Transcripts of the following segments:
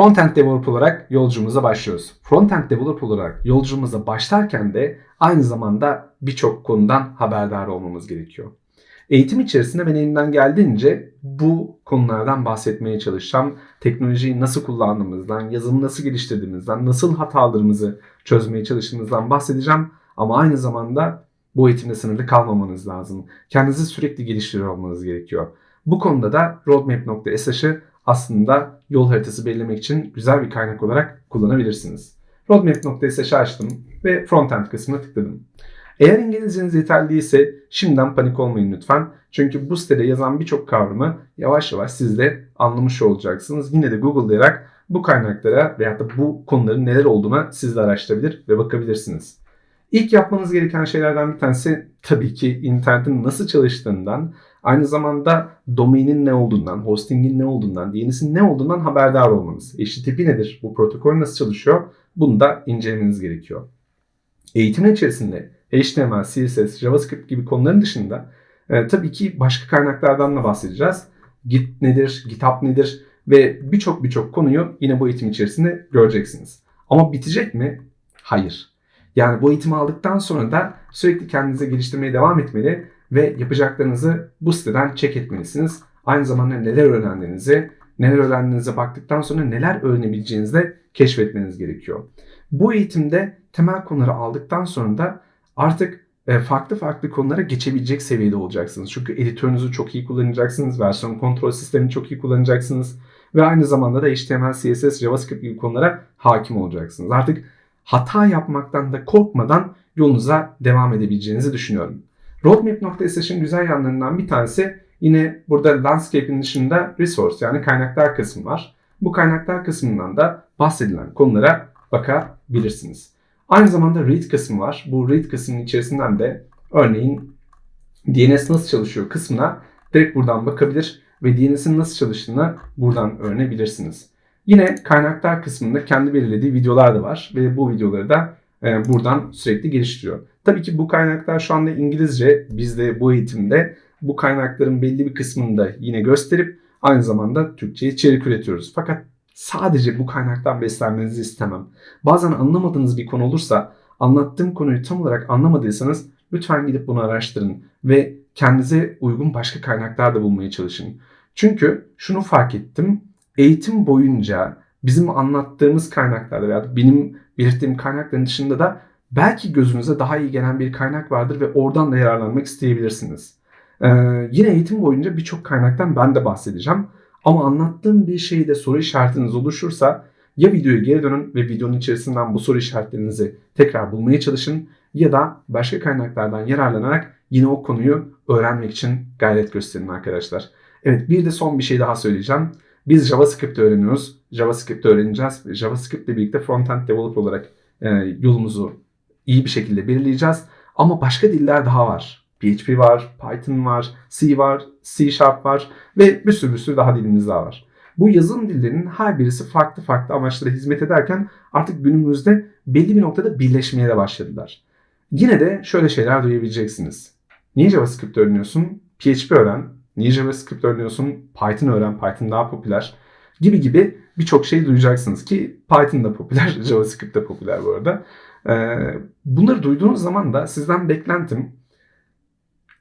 Frontend developer olarak yolculuğumuza başlıyoruz. Frontend developer olarak yolculuğumuza başlarken de aynı zamanda birçok konudan haberdar olmamız gerekiyor. Eğitim içerisinde ben elimden geldiğince bu konulardan bahsetmeye çalışacağım. Teknolojiyi nasıl kullandığımızdan, yazılımı nasıl geliştirdiğimizden, nasıl hatalarımızı çözmeye çalıştığımızdan bahsedeceğim. Ama aynı zamanda bu eğitimde sınırlı kalmamanız lazım. Kendinizi sürekli geliştiriyor olmanız gerekiyor. Bu konuda da roadmap.sh'ı aslında yol haritası belirlemek için güzel bir kaynak olarak kullanabilirsiniz. Roadmap.sh'ı açtım ve frontend kısmına tıkladım. Eğer İngilizceniz yeterli değilse şimdiden panik olmayın lütfen. Çünkü bu sitede yazan birçok kavramı yavaş yavaş siz de anlamış olacaksınız. Yine de Google'layarak bu kaynaklara veya da bu konuların neler olduğuna siz de araştırabilir ve bakabilirsiniz. İlk yapmanız gereken şeylerden bir tanesi tabii ki internetin nasıl çalıştığından, aynı zamanda domainin ne olduğundan, hostingin ne olduğundan, DNS'in ne olduğundan haberdar olmanız. HTTP nedir? Bu protokol nasıl çalışıyor? Bunu da incelemeniz gerekiyor. Eğitimin içerisinde HTML, CSS, JavaScript gibi konuların dışında e, tabii ki başka kaynaklardan da bahsedeceğiz. Git nedir, GitHub nedir ve birçok birçok konuyu yine bu eğitim içerisinde göreceksiniz. Ama bitecek mi? Hayır. Yani bu eğitimi aldıktan sonra da sürekli kendinize geliştirmeye devam etmeli ve yapacaklarınızı bu siteden check etmelisiniz. Aynı zamanda neler öğrendiğinizi, neler öğrendiğinize baktıktan sonra neler öğrenebileceğinizi de keşfetmeniz gerekiyor. Bu eğitimde temel konuları aldıktan sonra da artık e, farklı farklı konulara geçebilecek seviyede olacaksınız. Çünkü editörünüzü çok iyi kullanacaksınız, versiyon kontrol sistemini çok iyi kullanacaksınız ve aynı zamanda da HTML, CSS, JavaScript gibi konulara hakim olacaksınız. Artık hata yapmaktan da korkmadan yolunuza devam edebileceğinizi düşünüyorum. Roadmap.sh'in güzel yanlarından bir tanesi yine burada landscape'in dışında resource yani kaynaklar kısmı var. Bu kaynaklar kısmından da bahsedilen konulara bakabilirsiniz. Aynı zamanda read kısmı var. Bu read kısmının içerisinden de örneğin DNS nasıl çalışıyor kısmına direkt buradan bakabilir ve DNS'in nasıl çalıştığını buradan öğrenebilirsiniz. Yine kaynaklar kısmında kendi belirlediği videolar da var ve bu videoları da e, buradan sürekli geliştiriyor. Tabii ki bu kaynaklar şu anda İngilizce. Biz de bu eğitimde bu kaynakların belli bir kısmını da yine gösterip aynı zamanda Türkçe içerik üretiyoruz. Fakat sadece bu kaynaktan beslenmenizi istemem. Bazen anlamadığınız bir konu olursa anlattığım konuyu tam olarak anlamadıysanız lütfen gidip bunu araştırın ve kendinize uygun başka kaynaklar da bulmaya çalışın. Çünkü şunu fark ettim. Eğitim boyunca bizim anlattığımız kaynaklarda veya benim belirttiğim kaynakların dışında da belki gözünüze daha iyi gelen bir kaynak vardır ve oradan da yararlanmak isteyebilirsiniz. Ee, yine eğitim boyunca birçok kaynaktan ben de bahsedeceğim. Ama anlattığım bir şeyde soru işaretiniz oluşursa ya videoya geri dönün ve videonun içerisinden bu soru işaretlerinizi tekrar bulmaya çalışın ya da başka kaynaklardan yararlanarak yine o konuyu öğrenmek için gayret gösterin arkadaşlar. Evet bir de son bir şey daha söyleyeceğim. Biz JavaScript öğreniyoruz. JavaScript öğreneceğiz. JavaScript ile birlikte frontend developer olarak e, yolumuzu iyi bir şekilde belirleyeceğiz. Ama başka diller daha var. PHP var, Python var, C var, C Sharp var ve bir sürü bir sürü daha dilimiz daha var. Bu yazılım dillerinin her birisi farklı farklı amaçlara hizmet ederken artık günümüzde belli bir noktada birleşmeye de başladılar. Yine de şöyle şeyler duyabileceksiniz. Niye JavaScript öğreniyorsun? PHP öğren. Niye JavaScript öğreniyorsun? Python öğren. Python daha popüler. Gibi gibi birçok şey duyacaksınız ki Python da popüler, JavaScript de popüler bu arada. Bunları duyduğunuz zaman da sizden beklentim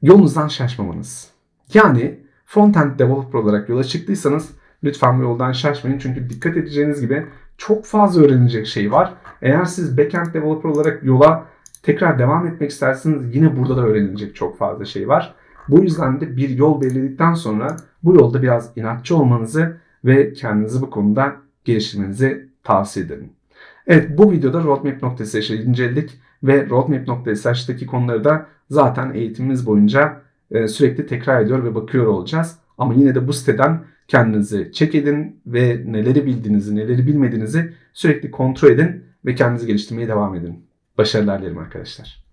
yolunuzdan şaşmamanız. Yani frontend developer olarak yola çıktıysanız lütfen bu yoldan şaşmayın. Çünkü dikkat edeceğiniz gibi çok fazla öğrenilecek şey var. Eğer siz backend developer olarak yola tekrar devam etmek isterseniz yine burada da öğrenilecek çok fazla şey var. Bu yüzden de bir yol belirledikten sonra bu yolda biraz inatçı olmanızı ve kendinizi bu konuda geliştirmenizi tavsiye ederim. Evet bu videoda roadmap.sh'ı inceledik ve roadmap.sh'taki konuları da zaten eğitimimiz boyunca e, sürekli tekrar ediyor ve bakıyor olacağız. Ama yine de bu siteden kendinizi check edin ve neleri bildiğinizi, neleri bilmediğinizi sürekli kontrol edin ve kendinizi geliştirmeye devam edin. Başarılar dilerim arkadaşlar.